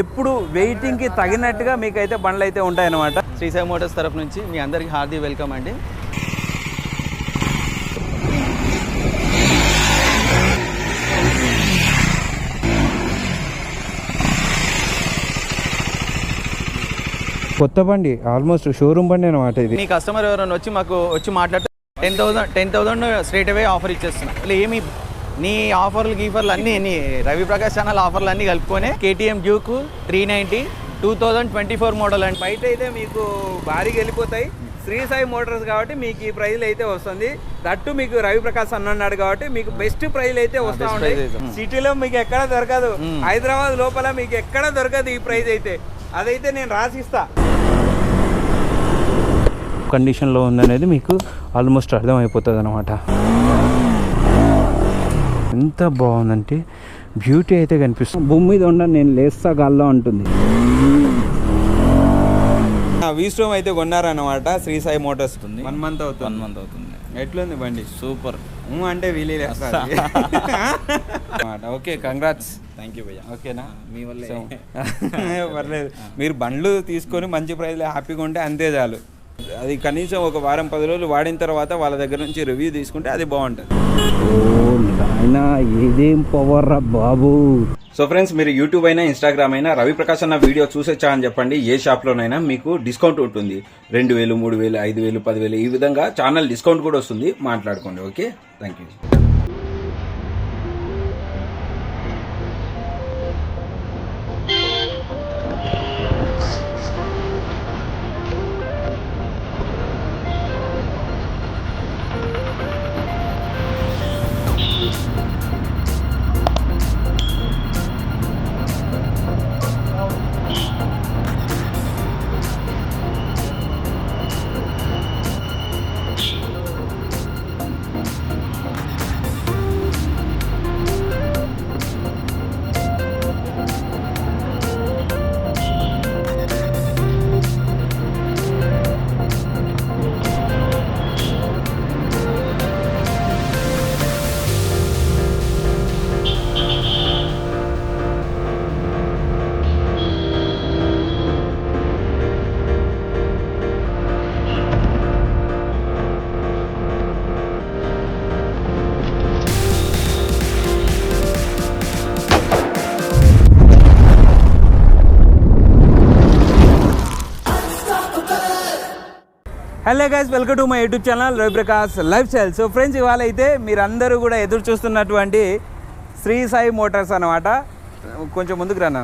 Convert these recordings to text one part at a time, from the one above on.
ఎప్పుడు వెయిటింగ్కి తగినట్టుగా మీకు అయితే బండ్లు అయితే ఉంటాయన్నమాట. శ్రీసాయి మోటార్స్ తరఫు నుంచి మీ అందరికీ హార్దీ వెల్కమ్ అండి. కొత్త బండి ఆల్మోస్ట్ షోరూమ్ బండి అనమాట ఇది. మీ కస్టమర్ ఎవరైనా వచ్చి మాకు వచ్చి మాట్లాడితే ten thousand ten thousand straight away offer ఇచ్చేస్తున్నా ఏమి నీ ఆఫర్లు గీఫర్లు అన్నీ నీ రవి ప్రకాష్ ఛానల్ ఆఫర్లు అన్నీ కలుపుకొని KTM Duke three ninety two thousand twenty four model అండి. బయట అయితే మీకు భారీగా వెళ్ళిపోతాయి. శ్రీ సాయి మోటార్స్ కాబట్టి మీకు ఈ ప్రైజ్లు అయితే వస్తుంది. దట్టు మీకు రవి ప్రకాష్ అన్న ఉన్నాడు కాబట్టి మీకు బెస్ట్ ప్రైజ్లు అయితే వస్తూ ఉంటాయి. సిటీలో మీకు ఎక్కడ దొరకదు. హైదరాబాద్ లోపల మీకు ఎక్కడ దొరకదు ఈ ప్రైజ్ అయితే. అదైతే నేను రాసిస్తా. కండిషన్లో ఉందనేది మీకు ఆల్మోస్ట్ అర్థమైపోతుంది అనమాట ఎంత బాగుందంటే బ్యూటీ అయితే కనిపిస్తుంది. భూమి మీద ఉండ నేను లేస్తా గాల్లో ఉంటుంది. వీస్టోమ్ అయితే కొన్నారనమాట శ్రీ సాయి మోటార్స్ ఉంది. వన్ మంత్ వన్ అవుతుంది మంత్ అవుతుంది. ఎట్లుంది బండి? సూపర్ ఊ అంటే వీలే ఓకే కంగ్రాట్స్ థ్యాంక్ యూ భయ్య. ఓకేనా? మీ వల్లే. పర్లేదు. మీరు బండ్లు తీసుకొని మంచి ప్రైస్లో హ్యాపీగా ఉంటే అంతే చాలు. అది కనీసం ఒక వారం పది రోజులు వాడిన తర్వాత వాళ్ళ దగ్గర నుంచి రివ్యూ తీసుకుంటే అది బాగుంటుంది. ఇదేం పవర్ రా బాబు. సో ఫ్రెండ్స్ మీరు యూట్యూబ్ అయినా ఇన్స్టాగ్రామ్ అయినా రవి ప్రకాష్ అన్న వీడియో చూసొచ్చా అని చెప్పండి. ఏ షాప్లోనైనా మీకు డిస్కౌంట్ ఉంటుంది. రెండు వేలు మూడు వేలు ఐదు వేలు పదివేలు ఈ విధంగా ఛానల్ డిస్కౌంట్ కూడా వస్తుంది. మాట్లాడుకోండి okay thank you hello guys welcome to my YouTube channel Raviprakash life style so friends ఇవాళ అయితే మీరందరూ కూడా ఎదురు చూస్తున్నటువంటి శ్రీ సాయి మోటార్స్ అనమాట కొంచెం ముందుకు రండి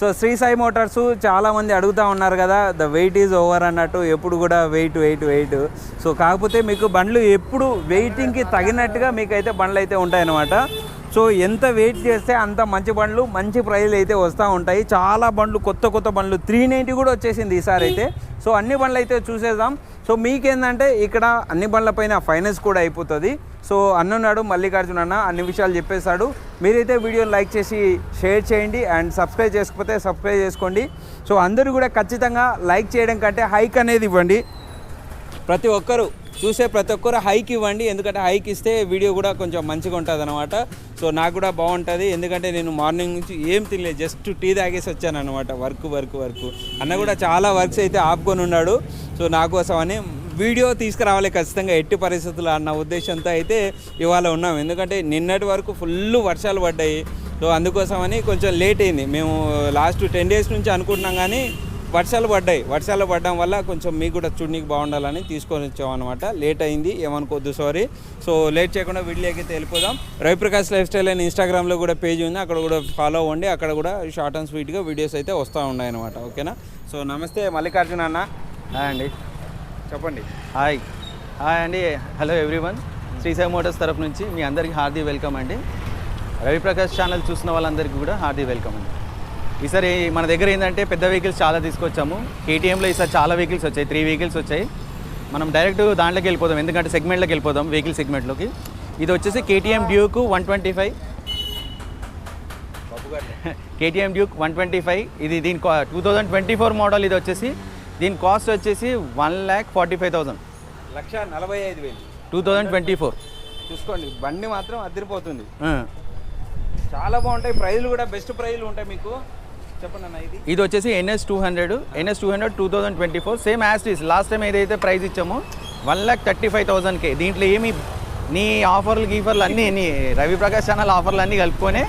సో శ్రీ సాయి మోటార్స్ చాలామంది అడుగుతూ ఉన్నారు కదా ద వెయిట్ ఈజ్ ఓవర్ అన్నట్టు ఎప్పుడు కూడా వెయిట్ వెయిట్ వెయిట్ సో కాకపోతే మీకు బండ్లు ఎప్పుడు వెయిటింగ్కి తగినట్టుగా మీకైతే బండ్లు అయితే ఉంటాయన్నమాట. సో ఎంత వెయిట్ చేస్తే అంత మంచి బండ్లు మంచి ప్రైజ్లు అయితే వస్తూ ఉంటాయి. చాలా బండ్లు కొత్త కొత్త బండ్లు త్రీ నైంటీ కూడా వచ్చేసింది ఈసారి అయితే సో అన్ని బండ్లు అయితే చూసేద్దాం. సో మీకేందంటే ఇక్కడ అన్ని బండ్లపైన ఫైనాన్స్ కూడా అయిపోతుంది. సో అన్నున్నాడు మల్లికార్జున అన్న అన్ని విషయాలు చెప్పేశాడు. మీరైతే వీడియోని లైక్ చేసి షేర్ చేయండి అండ్ సబ్స్క్రైబ్ చేసుకపోతే సబ్స్క్రైబ్ చేసుకోండి. సో అందరూ కూడా ఖచ్చితంగా లైక్ చేయడం కంటే హైక్ అనేది ఇవ్వండి. ప్రతి ఒక్కరూ చూసే ప్రతి ఒక్కరు హైక్ ఇవ్వండి. ఎందుకంటే హైక్ ఇస్తే వీడియో కూడా కొంచెం మంచిగా ఉంటుంది అనమాట సో నాకు కూడా బాగుంటుంది. ఎందుకంటే నేను మార్నింగ్ నుంచి ఏం తినలేదు. జస్ట్ టీ తాగేసి వచ్చాను అనమాట వర్క్ వర్క్ వర్క్ అన్న కూడా చాలా వర్క్స్ అయితే ఆపుకొని ఉన్నాడు. సో నా కోసం అని వీడియో తీసుకురావాలి ఖచ్చితంగా ఎట్టి పరిస్థితులు అన్న ఉద్దేశంతో అయితే ఇవాళ ఉన్నాం. ఎందుకంటే నిన్నటి వరకు ఫుల్ వర్షాలు పడ్డాయి. సో అందుకోసమని కొంచెం లేట్ అయింది. మేము లాస్ట్ టెన్ డేస్ నుంచి అనుకుంటున్నాం కానీ వర్షాలు పడ్డాయి. వర్షాలు పడడం వల్ల కొంచెం మీకు కూడా చూడనీకి బాగుండాలని తీసుకొని వచ్చామన్నమాట. అనమాట లేట్ అయింది ఏమనుకోద్దు సారీ సో లేట్ చేయకుండా వీడియోకి అయితే వెళ్ళిపోదాం. రవిప్రకాష్ లైఫ్ స్టైల్ అని ఇన్స్టాగ్రామ్లో కూడా పేజ్ ఉంది. అక్కడ కూడా ఫాలో అవ్వండి. అక్కడ కూడా షార్ట్ అండ్ స్వీట్గా వీడియోస్ అయితే వస్తూ ఉన్నాయి అనమాట ఓకేనా? సో నమస్తే మల్లికార్జున అన్న. హాయ్ అండి. చెప్పండి. హాయ్. హాయ్ అండి. హలో ఎవ్రీవన్ శ్రీసాయి మోటార్స్ తరఫు నుంచి మీ అందరికీ హార్దీ వెల్కమ్ అండి. రవిప్రకాష్ ఛానల్ చూసిన వాళ్ళందరికీ కూడా హార్దీ వెల్కమ్ అండి. ఈసారి మన దగ్గర ఏంటంటే పెద్ద వెహికల్స్ చాలా తీసుకొచ్చాము. కేటీఎంలో ఈసారి చాలా వెహికల్స్ వచ్చాయి. త్రీ వెహికల్స్ వచ్చాయి. మనం డైరెక్ట్ దాంట్లోకి వెళ్ళిపోదాం. ఎందుకంటే సెగ్మెంట్లోకి వెళ్ళిపోదాం వెహికల్ సెగ్మెంట్లోకి ఇది వచ్చేసి KTM Duke one twenty five KTM Duke one twenty five ఇది దీని two thousand twenty four model ఇది వచ్చేసి. దీని కాస్ట్ వచ్చేసి one lakh forty five thousand లక్ష నలభై ఐదు వేలు. టూ థౌజండ్ ట్వంటీ ఫోర్ చూసుకోండి బండి మాత్రం అదిరిపోతుంది. చాలా బాగుంటాయి. ప్రైజ్లు కూడా బెస్ట్ ప్రైజ్లు ఉంటాయి మీకు. ఇది? ఇది వచ్చేసి NS two hundred NS two hundred two thousand twenty four same as this last time ఏదైతే ప్రైస్ ఇచ్చామో వన్ ల్యాక్ థర్టీ ఫైవ్ థౌసండ్కి దీంట్లో ఏమి నీ ఆఫర్లు గీఫర్లు అన్నీ నీ రవి ప్రకాష్ ఛానల్ ఆఫర్లు అన్నీ కలుపుకొని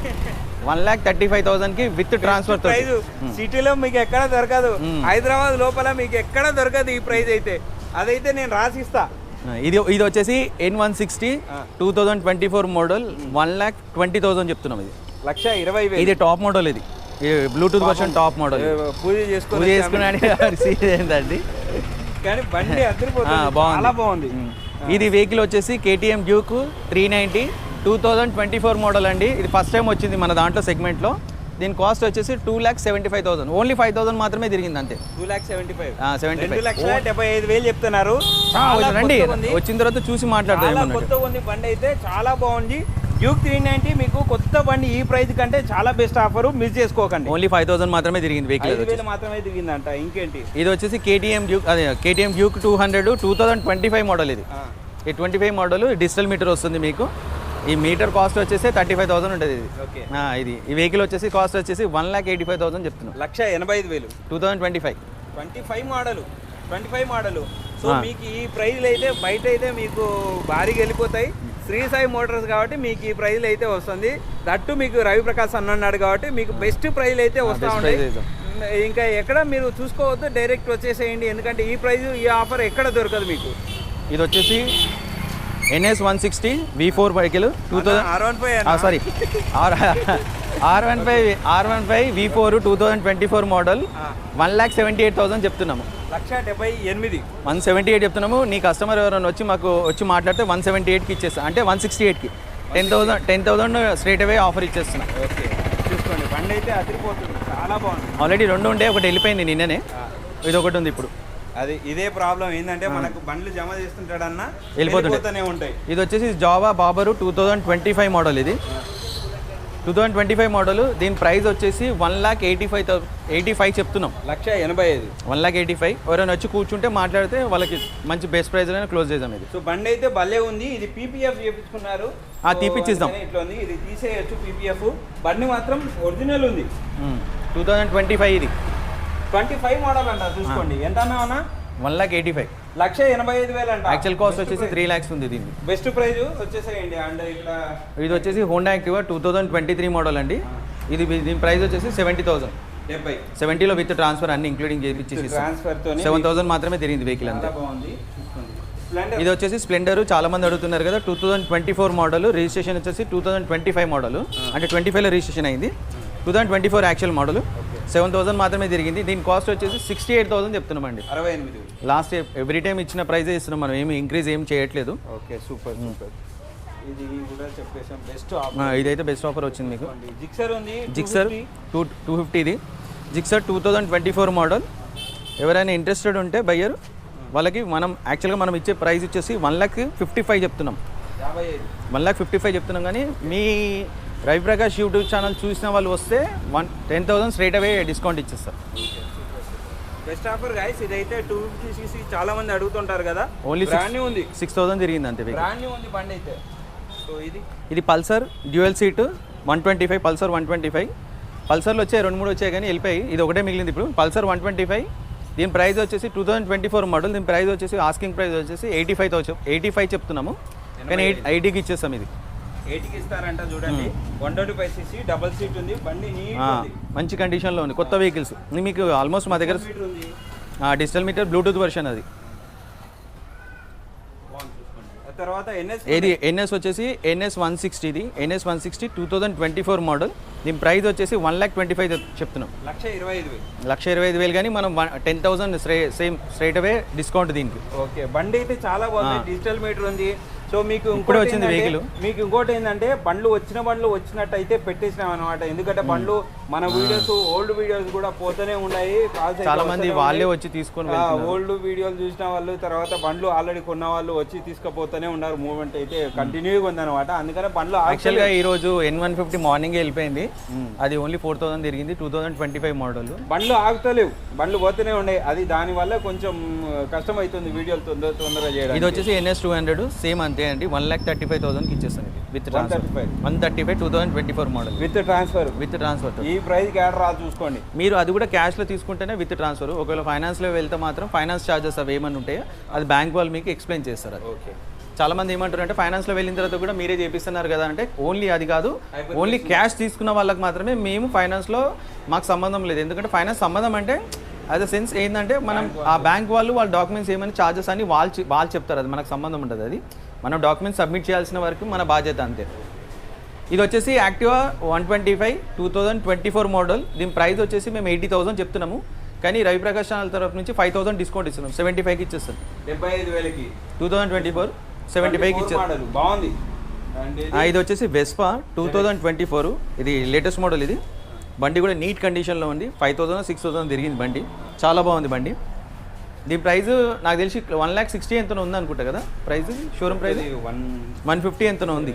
వన్ ల్యాక్ థర్టీ ఫైవ్ థౌసండ్కి విత్ ట్రాన్స్ఫర్ సిటీలో మీకు ఎక్కడ దొరకదు. మ్మ్. హైదరాబాద్ లోపల మీకు ఎక్కడ దొరకదు ఈ ప్రైజ్ అయితే. అదైతే నేను రాసిస్తా. ఇది ఇది వచ్చేసి N one sixty. Two thousand twenty four model one lakh twenty thousand చెప్తున్నాం ఇది. లక్ష ఇరవై ఇది టాప్ మోడల్ ఇది. బ్లూటూత్ వర్షన్ టాప్ మోడల్ పూజ పూజ చేసుకుని ఏంటండి? కానీ బండి బాగుంది. చాలా బాగుంది. మ్మ్. ఇది వెహికల్ వచ్చేసి KTM Duke three ninety two thousand twenty four model అండి. ఇది ఫస్ట్ టైం వచ్చింది మన దాంట్లో సెగ్మెంట్లో దీని కాస్ట్ వచ్చేసి two lakh seventy five thousand only five thousand మాత్రమే తిరిగింది అంతే. Two lakh seventy five 75. రెండు లక్షల డెబ్బై ఐదు వేలు చెప్తున్నారు. రండి. వచ్చిన తర్వాత చూసి ఉంది బండి అయితే. చాలా బాగుంది. డ్యూక్ త్రీ నైన్టీ మీకు కొత్త బండి ఈ ప్రైస్ కంటే చాలా బెస్ట్ ఆఫర్ మిస్ చేసుకోకండి. ఓన్లీ ఫైవ్ థౌసండ్ మాత్రమే తిరిగింది వెహికల్ మాత్రమే దిగిందంట ఇంకేంటి? ఇది వచ్చేసి కేటీఎం డ్యూక్ అదే KTM Duke two hundred two thousand twenty five model ఇది. ఈ twenty five model digital meter వస్తుంది మీకు. ఈ మీటర్ కాస్ట్ వచ్చేసి థర్టీ ఫైవ్ థౌసండ్ ఉంటుంది ఇది. ఇది. ఈ వెహికల్ వచ్చేసి కాస్ట్ వచ్చేసి one lakh eighty five thousand చెప్తున్నాం. లక్ష ఎనభై ఐదు వేలు. Two thousand twenty five twenty five model twenty five model so. మీకు ఈ ప్రైజ్లు అయితే బయట అయితే మీకు భారీగా వెళ్ళిపోతాయి. శ్రీ సాయి మోటార్స్ కాబట్టి మీకు ఈ ప్రైజ్లు అయితే వస్తుంది. దట్టు మీకు రవి ప్రకాశ్ అన్న ఉన్నాడు కాబట్టి మీకు బెస్ట్ ప్రైజ్లు అయితే వస్తూ ఉంటాయి. ఇంకా ఎక్కడ మీరు చూసుకోవద్దు డైరెక్ట్ వచ్చేసేయండి. ఎందుకంటే ఈ ప్రైజ్ ఈ ఆఫర్ ఎక్కడ దొరకదు మీకు. ఇది వచ్చేసి NS one sixty V four vehicle. Two thousand R one five sorry R R one five R one five V four two thousand twenty four model. One lakh seventy eight thousand చెప్తున్నాము. లక్ష డెబ్బై ఎనిమిది. One seventy eight చెప్తున్నాము. నీ customer ఎవరైనా వచ్చి మాకు వచ్చి మాట్లాడితే వన్ సెవెంటీ ఎయిట్కి ఇచ్చేస్తా. అంటే వన్ సిక్స్టీ ఎయిట్కి. Ten thousand ten thousand straight away offer ఇచ్చేస్తున్నా. Okay. చూసుకోండి. బండి అయితే అదిరిపోతుంది. చాలా బాగుంది. ఆల్రెడీ రెండు ఉండే ఒకటి వెళ్ళిపోయింది నిన్ననే. ఇది ఒకటి ఉంది ఇప్పుడు. అది ఇదే ప్రాబ్లం. ఏంటంటే మనకు బండ్లు జమ చేస్తుంటాడన్నా వెళ్ళిపోతుంటాయి. ఇది వచ్చేసి Jawa bobber two thousand twenty five model ఇది. Two thousand twenty five model దీని ప్రైస్ వచ్చేసి one lakh eighty five eighty five చెప్తున్నాం. లక్ష ఎనభై ఐదు. One lakh eighty five. ఎవరైనా వచ్చి కూర్చుంటే మాట్లాడితే వాళ్ళకి మంచి బెస్ట్ ప్రైస్లోనే క్లోజ్ చేద్దాం ఇది. సో బండి అయితే భలే ఉంది. ఇది పీపీఎఫ్ చేపించుకున్నారు. తీపిచ్చిద్దాం. ఇట్లా ఉంది. ఇది తీసేయచ్చు పీపీఎఫ్ బండి మాత్రం ఒరిజినల్ ఉంది. టూ థౌజండ్ ట్వంటీ ఫైవ్ ఇది. ట్వంటీ ఫైవ్ మోడల్ అంట చూసుకోండి. ఎంత అన్నా వన్ ల్యాక్ ఎయిటీ ఫైవ్. లక్ష ఎనభై ఐదు వేలు అంట. యాక్చువల్ కాస్ట్ వచ్చేసి త్రీ ల్యాక్స్ ఉంది దీన్ని బెస్ట్ ప్రైజ్ వచ్చేసేయండి. అండ్ ఇక్కడ ఇది వచ్చేసి Honda Activa two thousand twenty three model అండి ఇది దీని ప్రైస్ వచ్చేసి సెవెంటీ థౌసండ్ డెబ్బై. సెవెంటీలో విత్ ట్రాన్స్ఫర్ అన్ని ఇంక్లూడింగ్ చేయించేసి ట్రాన్స్ఫర్ సెవెన్ థౌసండ్ మాత్రమే తిరిగింది వెహికల్ అంతా. బాగుంది. ఇది వచ్చేసి స్ప్లెండర్ చాలా మంది అడుగుతున్నారు కదా two thousand twenty four model registration వచ్చేసి two thousand twenty five model అంటే ట్వంటీ ఫైవ్లో రిజిస్ట్రేషన్ అయింది. Two thousand twenty four actual model seven thousand మాత్రమే తిరిగింది. దీని కాస్ట్ వచ్చేసి సిక్స్టీ ఎయిట్ థౌసండ్ చెప్తున్నామండి. అరవై ఎనిమిది. లాస్ట్ ఎవ్రీ టైం ఇచ్చిన ప్రైజే ఇస్తున్నాం మనం. ఏమి ఇంక్రీజ్ ఏం చేయట్లేదు. Okay super super. ఇది కూడా చెప్పేసాం బెస్ట్ ఇదైతే బెస్ట్ ఆఫర్ వచ్చింది మీకు. జిక్సర్ ఉంది Gixxer two two ఫిఫ్టీది Gixxer two thousand twenty four model ఎవరైనా ఇంట్రెస్టెడ్ ఉంటే బయ్యర్ వాళ్ళకి మనం యాక్చువల్గా మనం ఇచ్చే ప్రైస్ వచ్చేసి వన్ ల్యాక్ ఫిఫ్టీ ఫైవ్ చెప్తున్నాం వన్ ల్యాక్ ఫిఫ్టీ ఫైవ్ చెప్తున్నాం కానీ మీ రవి ప్రకాష్ యూట్యూబ్ ఛానల్ చూసిన వాళ్ళు వస్తే one ten thousand straight away discount ఇచ్చేస్తారు బెస్ట్ ఆఫర్ గైస్ ఇదైతే టూ ఫిఫ్టీ సీసీ చాలా మంది అడుగుతుంటారు కదా. ఓన్లీ బ్రాండ్ ఉంది. సిక్స్ థౌసండ్ తిరిగింది అంతే. బ్రాండ్ ఉంది బండి అయితే. సో ఇది. ఇది Pulsar dual seat one twenty five Pulsar one twenty five పల్సర్లు వచ్చాయి రెండు మూడు వచ్చాయి కానీ వెళ్ళిపోయి ఇది ఒకటే మిగిలింది ఇప్పుడు. పల్సర్ వన్ ట్వంటీ ఫైవ్ దీని ప్రైస్ వచ్చేసి two thousand twenty four model దీని ప్రైస్ వచ్చేసి ఆస్కింగ్ ప్రైస్ వచ్చేసి eighty five thousand eighty five చెప్తున్నాము. కానీ ఎయిట్ ఐటీకి ఇచ్చేస్తాం ఇది. ఎయిట్కి ఇస్తారంట చూడండి. One twenty five CC double seat ఉంది. బండి మంచి కండిషన్లో ఉంది. కొత్త వెహికల్స్. మీకు ఆల్మోస్ట్ మా దగ్గర డిజిటల్ మీటర్ బ్లూటూత్ వర్షన్ అది. తర్వాత ఎన్ఎస్ ఏది? ఎన్ఎస్ వచ్చేసి NS one సిక్స్టీది. NS one sixty two thousand twenty four model దీని ప్రైస్ వచ్చేసి వన్ ల్యాక్ ట్వంటీ ఫైవ్ చెప్తున్నాం. లక్ష ఇరవై ఐదు వేలు. లక్ష ఇరవై ఐదు వేలు కానీ మనం ten thousand same straight away discount దీనికి. ఓకే. బండి అయితే చాలా బాగుంది. డిజిటల్ మీటర్ ఉంది. సో మీకు ఇంకోటి వచ్చింది vehicle. మీకు ఇంకోటి ఏంటంటే బండ్లు వచ్చిన బండ్లు వచ్చినట్టయితే పెట్టేసినాం అనమాట ఎందుకంటే బండ్లు మన వీడియోస్ ఓల్డ్ వీడియోస్ కూడా పోతూనే ఉన్నాయి. చాలా మంది వాళ్ళే. వచ్చి తీసుకొని ఓల్డ్ వీడియోలు చూసిన వాళ్ళు తర్వాత బండ్లు ఆల్రెడీ కొన్న వాళ్ళు వచ్చి తీసుకుపోతూనే ఉన్నారు. మూవ్మెంట్ అయితే కంటిన్యూగా ఉందన్నమాట. అందుకనే బండ్లు యాక్చువల్గా ఈ రోజు ఎన్ వన్ ఫిఫ్టీ మార్నింగ్ వెళ్ళిపోయింది. అది ఓన్లీ ఫోర్ థౌసండ్ తిరిగింది. Two thousand twenty five model బండ్లు ఆగుతలేవు. బండ్లు పోతూనే ఉన్నాయి. అది దాని వల్ల కొంచెం కష్టం అవుతుంది వీడియోలు తొందర తొందరగా చేయడానికి. ఇది వచ్చేసి ఎన్ఎస్ టూ హండ్రెడ్ సేమ్ అంతే. అంతే అండి వన్ ల్యాక్ థర్టీ ఫైవ్ థౌసండ్కి ఇచ్చేస్తాను ఇది with transfer 135. One thirty five two thousand twenty four model with transfer with transfer ఈ ప్రైస్ యాడ్ రా చూసుకోండి. మీరు అది కూడా క్యాష్లో తీసుకుంటేనే విత్ ట్రాన్స్ఫర్ ఒకవేళ ఫైనాన్స్లో వెళ్తే మాత్రం ఫైనాన్స్ ఛార్జెస్ అవి ఏమన్నా ఉంటాయో అది బ్యాంక్ వాళ్ళు మీకు ఎక్స్ప్లెయిన్ చేస్తారు అది. ఓకే చాలా మంది ఏమంటారు అంటే ఫైనాన్స్లో వెళ్ళిన తర్వాత కూడా మీరే చేపిస్తున్నారు కదా అంటే ఓన్లీ అది కాదు. ఓన్లీ క్యాష్ తీసుకున్న వాళ్ళకి మాత్రమే మేము ఫైనాన్స్లో మాకు సంబంధం లేదు. ఎందుకంటే ఫైనాన్స్ సంబంధం అంటే యాజ్ అ సెన్స్ ఏంటంటే మనం ఆ బ్యాంక్ వాళ్ళు వాళ్ళ డాక్యుమెంట్స్ ఏమైనా ఛార్జెస్ అని వాళ్ళు వాళ్ళు చెప్తారు. అది మనకు సంబంధం ఉంటుంది అది. మనం డాక్యుమెంట్స్ సబ్మిట్ చేయాల్సిన వరకు మన బాధ్యత అంతే. ఇది వచ్చేసి Activa one twenty five two thousand twenty four model. దీని ప్రైస్ వచ్చేసి మేము ఎయిటీ థౌసండ్ చెప్తున్నాము. కానీ రవిప్రకాష్ ఛానల్ తరఫు నుంచి ఫైవ్ థౌసండ్ డిస్కౌంట్ ఇస్తున్నాం. సెవెంటీ ఫైవ్కి ఇచ్చేస్తాం. డెబ్బై ఐదు వేలకి. Two thousand twenty four seventy ఫైవ్కి 24 ఇచ్చేస్తాం. బాగుంది. ఇది? వచ్చేసి Vespa two thousand twenty four. ఇది లేటెస్ట్ మోడల్ ఇది. బండి కూడా నీట్ కండిషన్లో ఉంది. ఫైవ్ థౌసండ్ సిక్స్ థౌసండ్ తిరిగింది బండి. చాలా బాగుంది బండి. దీని ప్రైస్ నాకు తెలిసి వన్ ల్యాక్ సిక్స్టీ ఎంతనో ఉంది అనుకుంటా కదా? Price showroom price one one fifty ఎంతనో ఉంది.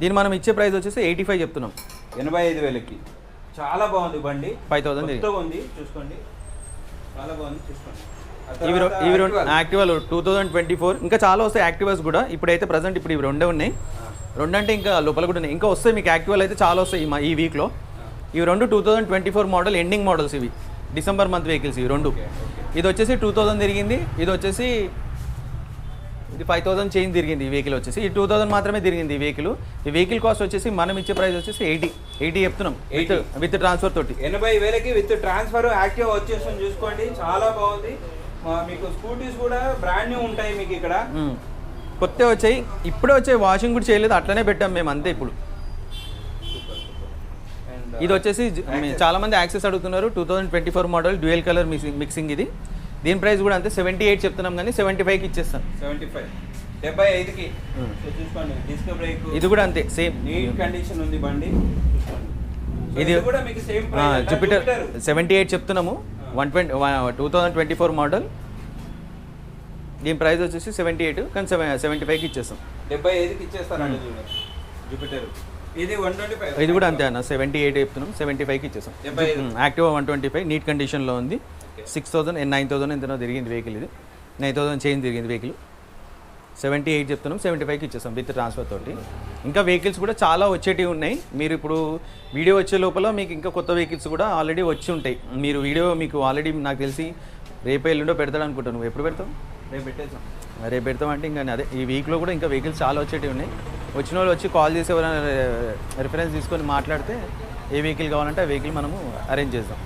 దీని మనం ఇచ్చే ప్రైస్ వచ్చేసి ఎయిటీ ఫైవ్ చెప్తున్నాం. ఎనభై ఐదు వేలకి. చాలా బాగుంది బండి. ఫైవ్ థౌసండ్ ఉంది చూసుకోండి. చాలా బాగుంది చూసుకోండి. ఇవి రెండు. యాక్టివాలు టూ థౌజండ్ ట్వంటీ ఫోర్. ఇంకా చాలా వస్తాయి యాక్టివాస్ కూడా. ఇప్పుడైతే ప్రజెంట్ ఇప్పుడు ఇవి రెండే ఉన్నాయి. రెండు అంటే ఇంకా లోపల కూడా ఉన్నాయి. ఇంకా వస్తాయి మీకు యాక్టివాలు అయితే చాలా వస్తాయి ఈ మా- ఈ వీక్లో ఇవి రెండు two thousand twenty four model ending models ఇవి. డిసెంబర్ మంత్ వెహికల్స్ ఇవి రెండు. ఇది వచ్చేసి టూ థౌజండ్ తిరిగింది ఇది వచ్చేసి ఇది ఫైవ్ థౌసండ్ చేంజ్ తిరిగింది ఈ వెహికల్ వచ్చేసి. ఈ టూ థౌసండ్ మాత్రమే తిరిగింది ఈ వెహికల్ ఈ వెహికల్ కాస్ట్ వచ్చేసి మనం ఇచ్చే ప్రైస్ వచ్చేసి ఎయిటీ ఎయిటీ చెప్తున్నాం. విత్ 80. విత్ ట్రాన్స్ఫర్ తోటి. ఎనభై వేలకి విత్ ట్రాన్స్ఫర్ యాక్టివ్ వచ్చేస్తుంది చూసుకోండి. చాలా బాగుంది. మీకు స్కూటీస్ కూడా బ్రాండ్ న్యూ ఉంటాయి మీకు ఇక్కడ. కొత్త వచ్చాయి. ఇప్పుడే వచ్చాయి. వాషింగ్ కూడా చేయలేదు. అట్లనే పెట్టాం మేము అంతే ఇప్పుడు. ఇది వచ్చేసి చాలా మంది యాక్సెస్ అడుగుతున్నారు. Two thousand twenty four model dual colour mixing ఇది. దీని ప్రైస్ కూడా అంతే సెవెంటీ ఎయిట్ చెప్తున్నాం కానీ సెవెంటీ ఫైవ్కి ఇచ్చేస్తాం. సెవెంటీ ఫైవ్ డెబ్బై ఐదుకి. Hmm. సో చూసుకోండి డిస్క్ బ్రేక్ ఇది కూడా అంతే సేమ్ నీట్ కండిషన్ ఉంది బండి. ఇది ఇది కూడా మీకు same price Jupiter seventy eight చెప్తున్నాము. One twenty two thousand twenty four model దీని ప్రైస్ వచ్చేసి సెవెంటీ ఎయిట్ కానీ సెవెన్ సెవెంటీ ఫైవ్కి ఇచ్చేస్తాం. డెబ్బై ఐదుకి ఇచ్చేస్తారండి చూడండి జూపిటర్ ఇది ఇది కూడా అంతే అన్న సెవెంటీ ఎయిట్ చెప్తున్నాం సెవెంటీ ఫైవ్కి ఐదు. Activa one twenty five neat కండిషన్లో ఉంది. సిక్స్ థౌసండ్ నైన్ థౌసండ్ ఎంతనో తిరిగింది వెహికల్ ఇది. నైన్ థౌసండ్ చేంజ్ తిరిగింది వెహికల్ సెవెంటీ ఎయిట్ చెప్తున్నాం సెవెంటీ ఫైవ్కి ఇచ్చేస్తాం విత్ ట్రాన్స్ఫర్ తోటి. ఇంకా వెహికల్స్ కూడా చాలా వచ్చేటివి ఉన్నాయి. మీరు ఇప్పుడు వీడియో వచ్చే లోపల మీకు ఇంకా కొత్త వెహికల్స్ కూడా ఆల్రెడీ వచ్చి ఉంటాయి. మీరు వీడియో మీకు ఆల్రెడీ నాకు తెలిసి రేపు ఎల్లుండో పెడతాడు అనుకుంటాను. నువ్వు ఎప్పుడు పెడతావు? రేపు పెట్టేసాం రేపు పెడతాం అంటే ఇంకా అదే. ఈ వీక్లో కూడా ఇంకా వెహికల్స్ చాలా వచ్చేటివి ఉన్నాయి. వచ్చిన వాళ్ళు వచ్చి కాల్ చేసి ఎవరైనా రిఫరెన్స్ తీసుకొని మాట్లాడితే ఏ వెహికల్ కావాలంటే ఆ వెహికల్ మనము అరేంజ్ చేద్దాం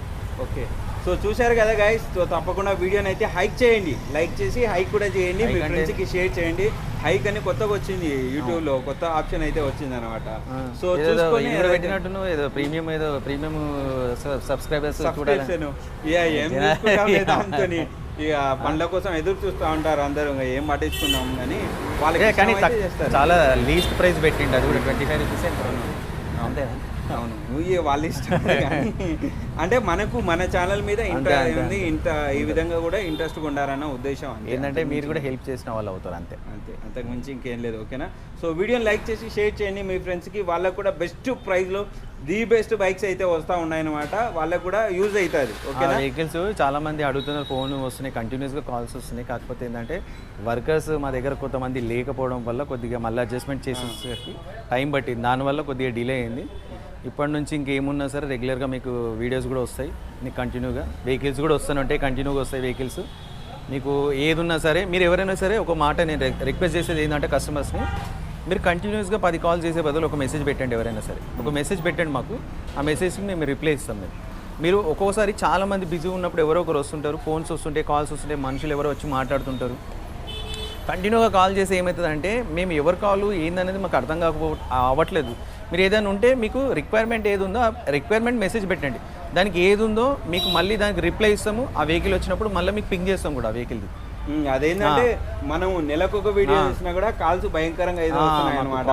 ఓకే. సో చూశారు కదా గైస్ సో తప్పకుండా వీడియోని అయితే హైక్ చేయండి. లైక్ చేసి హైక్ కూడా చేయండి. మీ ఫ్రెండ్స్కి షేర్ చేయండి. హైక్ అని కొత్తగా వచ్చింది యూట్యూబ్లో కొత్త ఆప్షన్ అయితే వచ్చింది అనమాట సో పెట్టినట్టును ఏదో ప్రీమియం ఏదో ప్రీమియం సబ్స్క్రైబర్స్ చూడాలి ఇక పండ్ల కోసం ఎదురు చూస్తూ ఉంటారు అందరూ ఇంకా ఏం పట్టించుకున్నాం కానీ వాళ్ళకి కానీ చాలా లీస్ట్ ప్రైస్ పెట్టిండు అది కూడా ట్వంటీ ఫైవ్ రూపీస్ అంతేనా అవును నువ్వు వాళ్ళ ఇష్టం అంటే మనకు మన ఛానల్ మీద అంతే, ఇంట్రెస్ట్ అంతే. ఉంది ఇంత ఈ విధంగా కూడా ఇంట్రెస్ట్గా ఉండాలన్న ఉద్దేశం అంతే. ఏంటంటే మీరు కూడా హెల్ప్ చేసిన వాళ్ళు అవుతారు అంతే. అంతే అంతకు మించి ఇంకేం లేదు ఓకేనా? సో వీడియోని లైక్ చేసి షేర్ చేయండి మీ ఫ్రెండ్స్కి వాళ్ళకు కూడా బెస్ట్ ప్రైస్లో ది బెస్ట్ బైక్స్ అయితే వస్తూ ఉన్నాయన్నమాట. వాళ్ళకు కూడా యూజ్ అవుతుంది ఓకేనా? వెహికల్స్ చాలా మంది అడుగుతున్నారు ఫోన్ వస్తున్నాయి కంటిన్యూస్గా కాల్స్ వస్తున్నాయి. కాకపోతే ఏంటంటే వర్కర్స్ మా దగ్గర కొంతమంది లేకపోవడం వల్ల కొద్దిగా మళ్ళీ అడ్జస్ట్మెంట్ చేసేసరికి టైం పట్టింది. దానివల్ల కొద్దిగా డిలే అయింది. ఇప్పటి నుంచి ఇంకేమున్నా సరే రెగ్యులర్గా మీకు వీడియోస్ కూడా వస్తాయి. మీకు కంటిన్యూగా వెహికల్స్ కూడా వస్తూనే ఉంటాయి కంటిన్యూగా వస్తాయి వెహికల్స్ మీకు ఏది ఉన్నా సరే మీరు ఎవరైనా సరే ఒక మాట నేను రిక్వెస్ట్ చేసేది ఏంటంటే కస్టమర్స్ని మీరు కంటిన్యూస్గా పది కాల్ చేసే బదులు ఒక మెసేజ్ పెట్టండి ఎవరైనా సరే. ఒక మెసేజ్ పెట్టండి మాకు. ఆ మెసేజ్కి మేము రిప్లై ఇస్తాం మేము మీరు ఒక్కోసారి చాలా మంది బిజీ ఉన్నప్పుడు ఎవరో ఒకరు వస్తుంటారు ఫోన్స్ వస్తుంటాయి కాల్స్ వస్తుంటాయి మనుషులు ఎవరో వచ్చి మాట్లాడుతుంటారు. కంటిన్యూగా కాల్ చేసి ఏమవుతుందంటే మేము ఎవరి కాల్ ఏందనేది మాకు అర్థం కాకపో అవ్వట్లేదు. మీరు ఏదైనా ఉంటే మీకు రిక్వైర్మెంట్ ఏది ఉందో ఆ రిక్వైర్మెంట్ మెసేజ్ పెట్టండి. దానికి ఏది ఉందో మీకు మళ్ళీ దానికి రిప్లై ఇస్తాము. ఆ వెహికల్ వచ్చినప్పుడు మళ్ళీ మీకు పింగ్ చేస్తాం కూడా ఆ వెహికల్ది అదేంటంటే మనం నెలకు ఒక వీడియో. చేసినా కూడా కాల్స్ భయంకరంగా అయితే వస్తున్నాయి అనమాట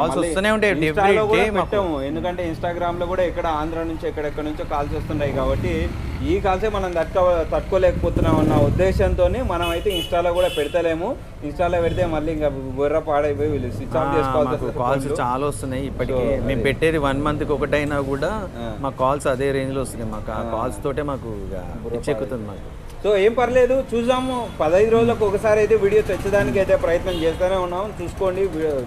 ఎందుకంటే ఇన్స్టాగ్రామ్లో కూడా ఇక్కడ ఆంధ్ర నుంచి ఎక్కడెక్కడ నుంచో కాల్స్ వస్తున్నాయి కాబట్టి ఈ కాల్సే మనం తట్టుకో తట్టుకోలేకపోతున్నాం అన్న ఉద్దేశంతో మనం అయితే ఇన్స్టాలో కూడా పెడతలేము. ఇన్స్టాలో పెడితే మళ్ళీ ఇంకా బుర్ర పాడైపోయి వీళ్ళు స్విచ్ ఆఫ్ చేసుకోవాల్సి వస్తుంది కాల్స్. చాలా వస్తున్నాయి. ఇప్పటికి మేము. పెట్టేది వన్ మంత్కి ఒకటైనా కూడా. మా కాల్స్ అదే రేంజ్లో వస్తున్నాయి. మాకు ఆ కాల్స్ తోటే మాకు ఇక పిచ్చెక్కుతుంది మాకు. సో ఏం పర్లేదు. చూసాము పదహైదు రోజులకు ఒకసారి అయితే వీడియో తెచ్చడానికి అయితే ప్రయత్నం చేస్తూనే ఉన్నాం చూసుకోండి.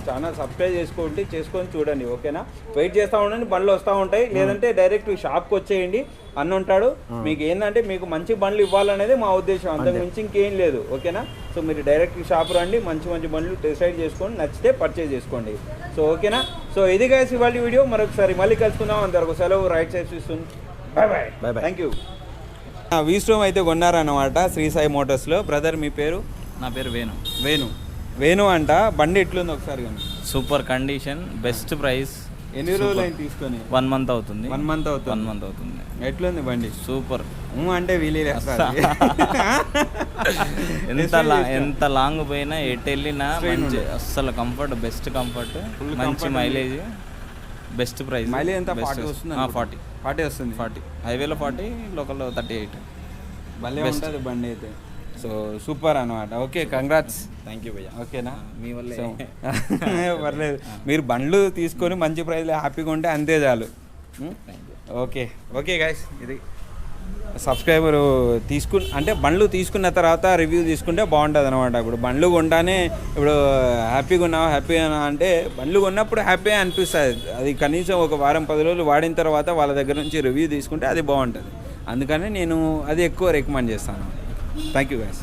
ఛానల్ సబ్స్క్రైబ్ చేసుకోండి చేసుకొని చూడండి. ఓకేనా? వెయిట్ చేస్తూ ఉండండి. బండ్లు వస్తూ ఉంటాయి. లేదంటే డైరెక్ట్ షాప్కి వచ్చేయండి. అన్న ఉంటాడు. మీకు ఏంటంటే మీకు మంచి బండ్లు ఇవ్వాలనేది మా ఉద్దేశం. అంతకు మించి ఇంకేం లేదు ఓకేనా? సో మీరు డైరెక్ట్ షాప్ రండి మంచి మంచి బండ్లు డిసైడ్ చేసుకోండి నచ్చితే పర్చేజ్ చేసుకోండి. సో ఓకేనా? సో ఇది గైస్ ఇవాళ వీడియో. మరొకసారి మళ్ళీ కలుసుకుందాం. అంతవరకు సెలవు రైట్ సైడ్ చూస్తుంది bye bye Bye bye. Thank you వీస్టోమ్ అయితే కొన్నారన్నమాట శ్రీ సాయి మోటార్స్లో బ్రదర్ మీ పేరు? నా పేరు వేణు. వేణు. వేణు అంట. బండి ఎట్లుంది ఒకసారి సూపర్ కండిషన్ బెస్ట్ ప్రైస్ ఎన్ని రోజులు అయింది తీసుకొని? వన్ మంత్ అవుతుంది. వన్ మంత్ వన్ అవుతుంది మంత్ అవుతుంది. ఎట్లుంది బండి? సూపర్ అంటే వీలే ఎంత ఎంత లాంగ్ పోయినా ఎటు వెళ్ళినా మంచి అస్సలు కంఫర్ట్ బెస్ట్ కంఫర్ట్ మంచి మైలేజ్ బెస్ట్ ప్రైస్ మైలేజ్ ఎంత? ఫార్టీ వస్తుంది ఫార్టీ ఫార్టీ వస్తుంది. ఫార్టీ హైవేలో ఫార్టీ లోకల్లో థర్టీ ఎయిట్ భలే ఉంటుంది బండి అయితే. సో సూపర్ అనమాట ఓకే కంగ్రాట్స్ థ్యాంక్ యూ భయ్యా. ఓకేనా? మీ వల్లే. పర్లేదు. మీరు బండ్లు తీసుకొని మంచి ప్రైస్లో హ్యాపీగా ఉంటే అంతే చాలు. ఓకే. ఓకే గాయస్ ఇది సబ్స్క్రైబర్ తీసుకు అంటే బండ్లు తీసుకున్న తర్వాత రివ్యూ తీసుకుంటే బాగుంటుంది అనమాట ఇప్పుడు బండ్లు కొంటానే ఇప్పుడు హ్యాపీగా ఉన్నావా హ్యాపీగా అంటే బండ్లు కొన్నప్పుడు హ్యాపీ అనిపిస్తుంది. అది కనీసం ఒక వారం పది రోజులు వాడిన తర్వాత వాళ్ళ దగ్గర నుంచి రివ్యూ తీసుకుంటే అది బాగుంటుంది. అందుకని నేను అది ఎక్కువ రికమెండ్ చేస్తాను. Thank you guys